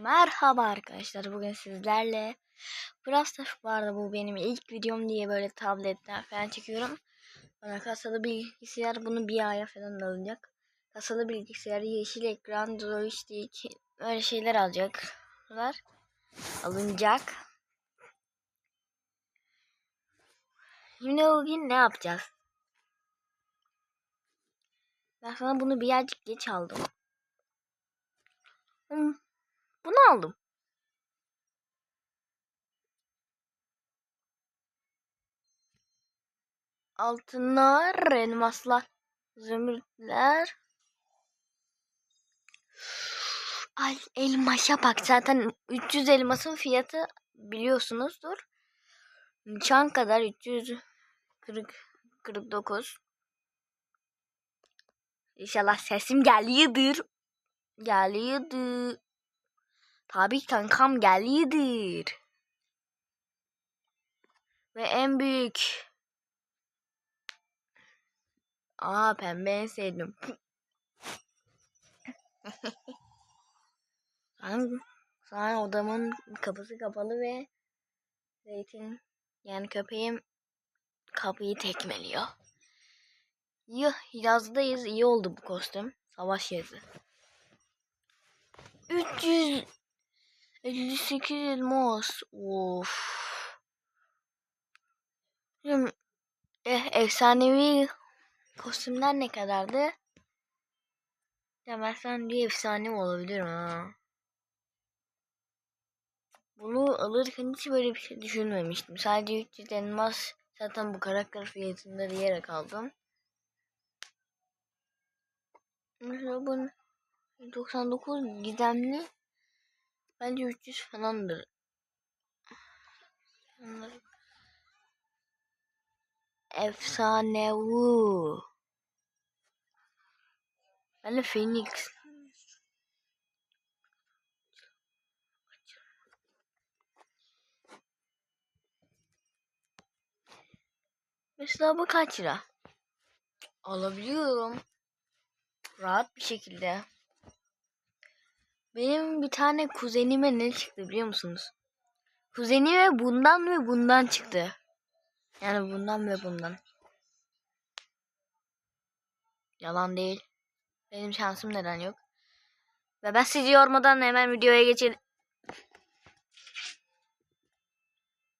Merhaba arkadaşlar bugün sizlerle Brawl bu arada bu benim ilk videom diye böyle tabletten falan çekiyorum. Bana kasalı bilgisayar bunu bir aya falan alınacak. Kasalı bilgisayar, yeşil ekran, joystick öyle şeyler alacaklar. Alınacak. Şimdi bugün ne yapacağız? Ben sana bunu birazcık geç aldım. Hmm, aldım. Altınlar, elmaslar, zümrütler. Ay elmaşa bak zaten 300 elmasın fiyatı biliyorsunuzdur. Çan kadar 349. İnşallah sesim geliyordur. Geliyordur. Tabii kankam geliyordur. Ve en büyük. Aa pembe en sevdim. Şu odamın kapısı kapalı ve zeytin yani köpeğim kapıyı tekmeliyor. Yuh yazdayız iyi oldu bu kostüm. Savaş yazı. 358 elmas. Of. Eh, efsanevi kostümler ne kadardı? Ya ben sen bir efsane olabilirim ha. Bunu alırken hiç böyle bir şey düşünmemiştim. Sadece 300 elmas zaten bu karakter fiyatında diyerek aldım. Mesela bu 99 gizemli bence 300 falandır. Bunlar- Efsanevi. Ben de Phoenix. Mesela bu kaç lira? Alabiliyorum. Rahat bir şekilde. Benim bir tane kuzenime ne çıktı biliyor musunuz? Kuzenime bundan ve bundan çıktı. Yani bundan ve bundan. Yalan değil. Benim şansım neden yok? Ve ben sizi yormadan hemen videoya geçelim.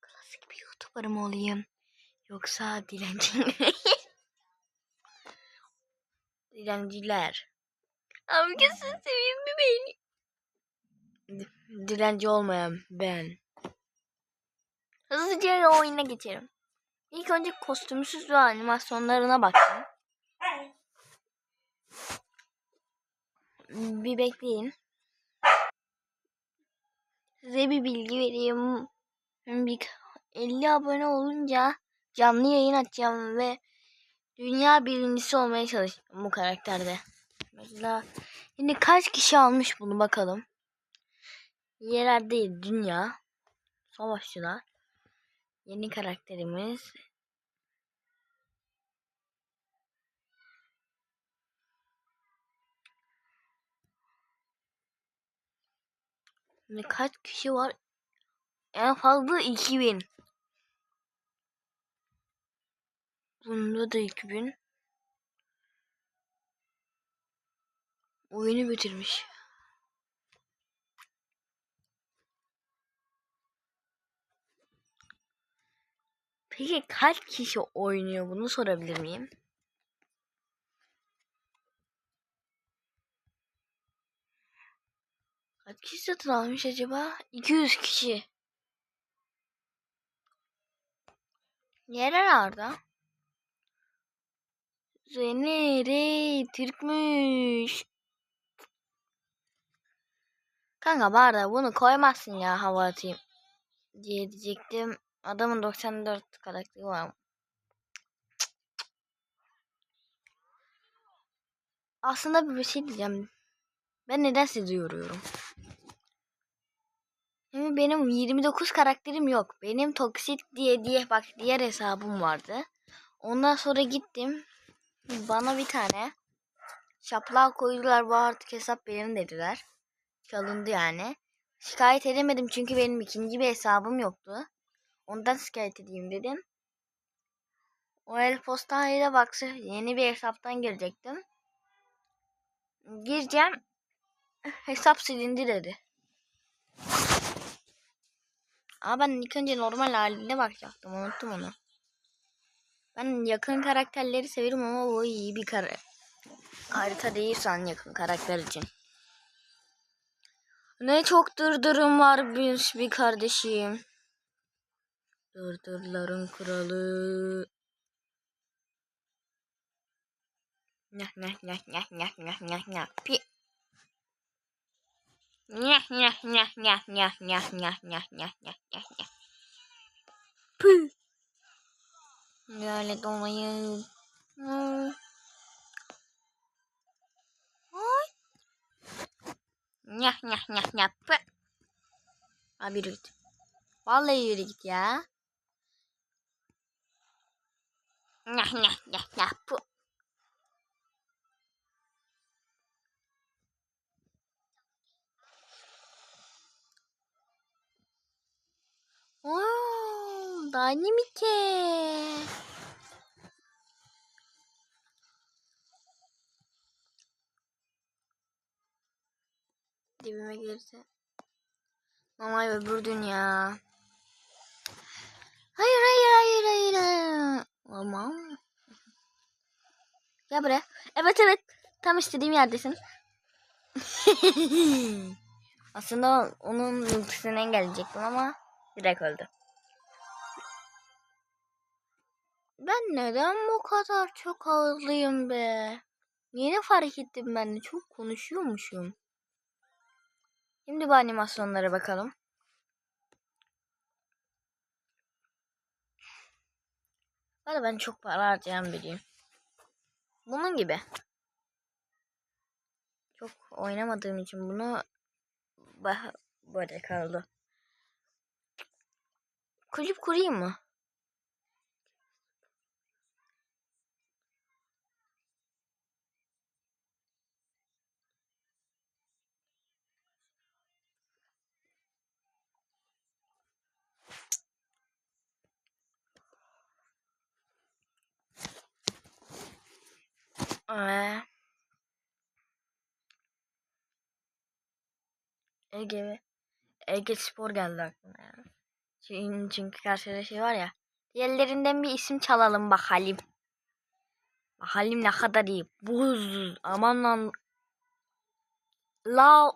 Klasik bir YouTuber mı olayım? Yoksa dilenci mi? Dilenciler. Abi gözünü seveyim mi beni? Di- Dilenci olmayan ben. Hızlıca oyuna geçelim. İlk önce kostümsüz ve animasyonlarına baktım. Bir bekleyin. Size bir bilgi vereyim. Bir 50 abone olunca canlı yayın açacağım ve dünya birincisi olmaya çalışacağım bu karakterde. Mesela şimdi kaç kişi almış bunu bakalım. Yerel değil dünya. Savaşçılar. Yeni karakterimiz. Şimdi kaç kişi var? En fazla 2000. Bunda da 2000. Oyunu bitirmiş. Peki kaç kişi oynuyor bunu sorabilir miyim? Kaç kişi satın almış acaba? 200 kişi. Yerel Arda. Zenere Türkmüş. Kanka bari bunu koymazsın ya hava atayım diye diyecektim. Adamın 94 karakteri var. Aslında bir şey diyeceğim. Ben neden sizi yoruyorum? Şimdi benim 29 karakterim yok. Benim Toxic diye diye bak diğer hesabım vardı. Ondan sonra gittim. Bana bir tane şaplığa koydular bu artık hesap benim dediler. Çalındı yani. şikayet edemedim çünkü benim ikinci bir hesabım yoktu. Ondan şikayet edeyim dedim. O el postayla baksa yeni bir hesaptan girecektim. Gireceğim. Hesap silindi dedi. Ama ben ilk önce normal halinde bakacaktım. Unuttum onu. Ben yakın karakterleri severim ama o iyi bir kare. Harita değil san yakın karakter için. Ne çok dırdırım var bir, bir kardeşim. Dırdırların kralı. Nyah nyah nyah nyah nyah nyah nyah nyah pi. Nyah nyah nyah nyah nyah nyah nyah nyah nyah nyah nyah nyah. Pü. Lanet olayım. Hmm. Nyah nyah nyah nyah. Abi yürü git. Vallahi yürü git ya. Nah nah nah nah bu. Wow, dynamite. Dibime girdi. Mamay öbür dünya. Hayır hayır hayır hayır. Tamam. Gel buraya. Evet evet. Tam istediğim yerdesin. Aslında onun ultisini engelleyecektim ama direkt öldü. Ben neden bu kadar çok ağırlıyım be? Yeni fark ettim ben de çok konuşuyormuşum. Şimdi bu animasyonlara bakalım. Valla ben çok para harcayan biriyim. Bunun gibi. Çok oynamadığım için bunu böyle kaldı. Kulüp kurayım mı? Ee, Ege Ege Spor geldi aklıma ya. Çünkü, çünkü karşıda şey var ya. Diğerlerinden bir isim çalalım bakalım. Bakalım ne kadar iyi. Buz. Aman lan. La.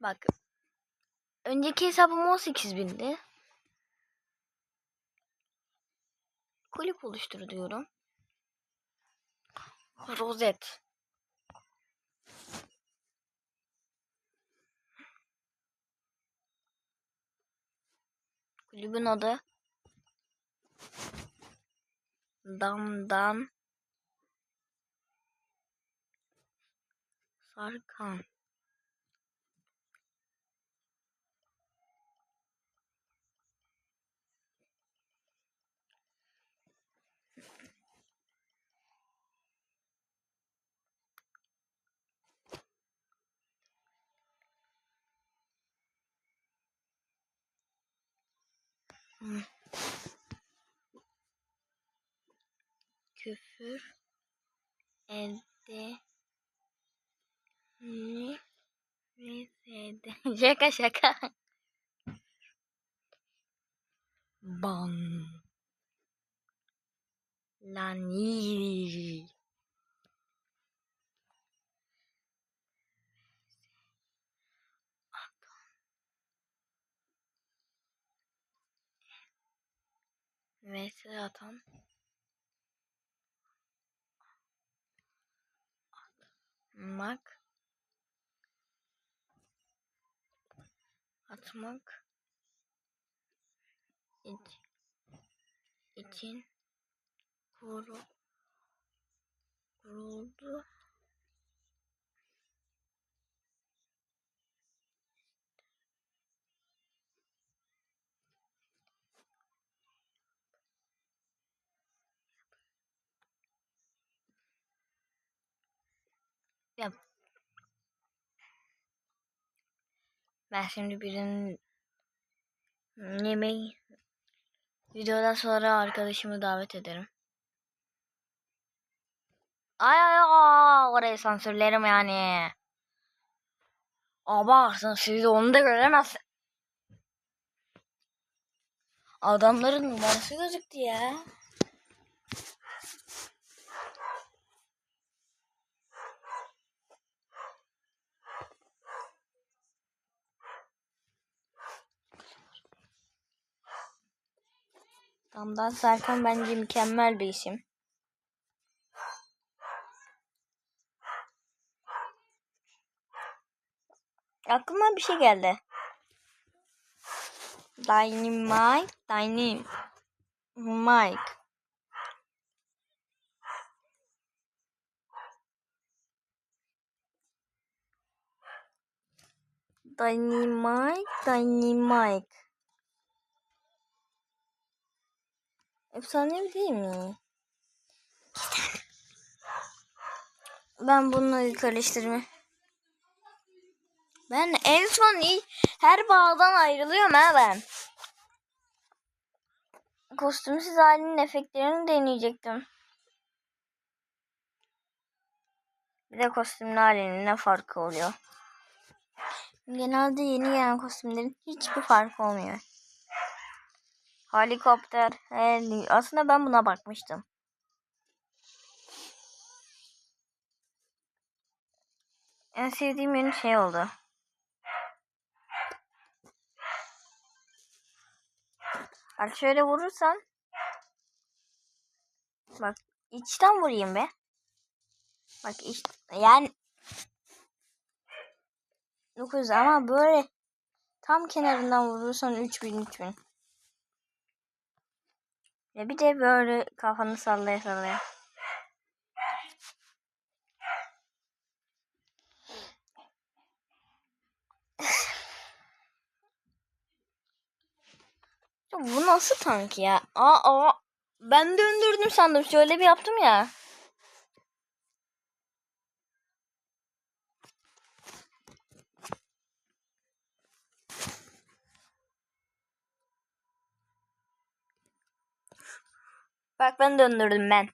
Bak. Önceki hesabım 18 bindi. Kulüp oluştur diyorum. Rozet. Kulübün adı Damdan Sarkan. küfür elde şaka şaka. Ban. Lan iyi. Vs atan. Atmak. Atmak. İç, için kuru, kuruldu. Ben şimdi birinin yemeği videodan sonra arkadaşımı davet ederim. Ay ay ay orayı sansürlerim yani. Abarsın siz onu da göremezsin. Adamların numarası gözüktü ya. Damdan Serkan bence mükemmel bir isim. Aklıma bir şey geldi. Dynamite, Dynamite. Dynamite, Dynamite. Efsane değil mi? Ben bunu karıştırma. Ben en son iyi, her bağdan ayrılıyorum ha ben. Kostümsüz halinin efektlerini deneyecektim. Bir de kostümlü halinin ne farkı oluyor? Genelde yeni gelen kostümlerin hiçbir farkı olmuyor. Helikopter. Heli. Aslında ben buna bakmıştım. En sevdiğim yeni şey oldu. Bak şöyle vurursan. Bak içten vurayım be. Bak iç, yani 900 ama böyle tam kenarından vurursan 3000 3000. Ve bir de böyle kafanı sallaya sallaya. Ya Bu nasıl tank ya? Aa, aa. Ben döndürdüm sandım. Şöyle bir yaptım ya. Ben döndürdüm ben.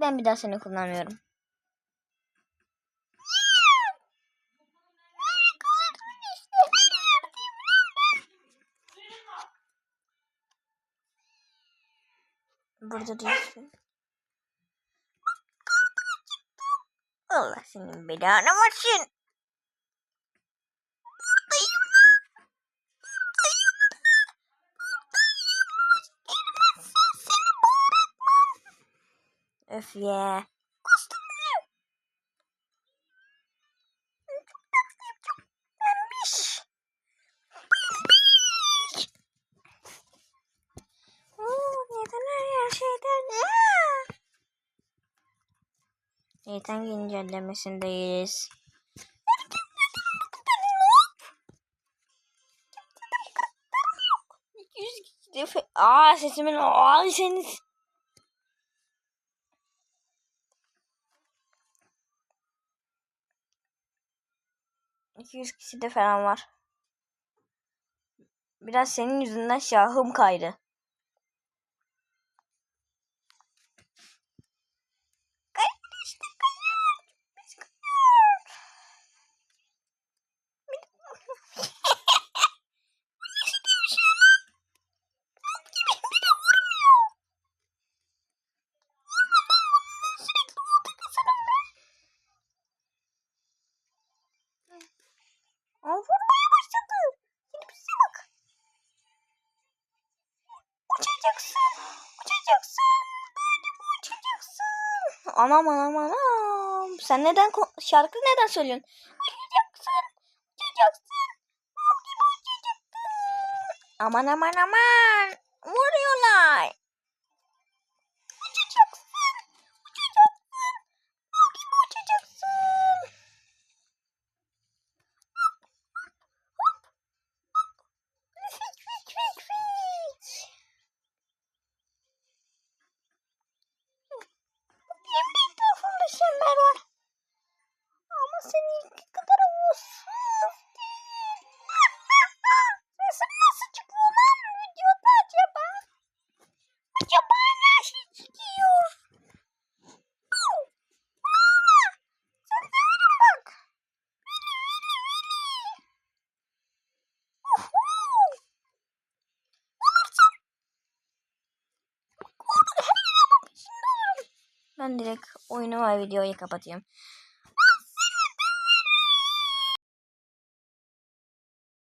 Ben bir daha seni kullanmıyorum. Burada değilsin. Allah senin belanı versin. Öf ya. Neden her şeyden? Şeytan güncellemesindeyiz. Aa sesimin aa seniz. İki yüz kişi de falan var. Biraz senin yüzünden şahım kaydı. Aa, vurmaya başladı. Yeni bize bak. Uçacaksın. Uçacaksın. Hadi uçacaksın. Anam anam anam. Sen neden şarkı neden söylüyorsun? Uçacaksın. Uçacaksın. Aman aman aman. Vuruyorlar. Ben direkt oyunu ve videoyu kapatıyorum.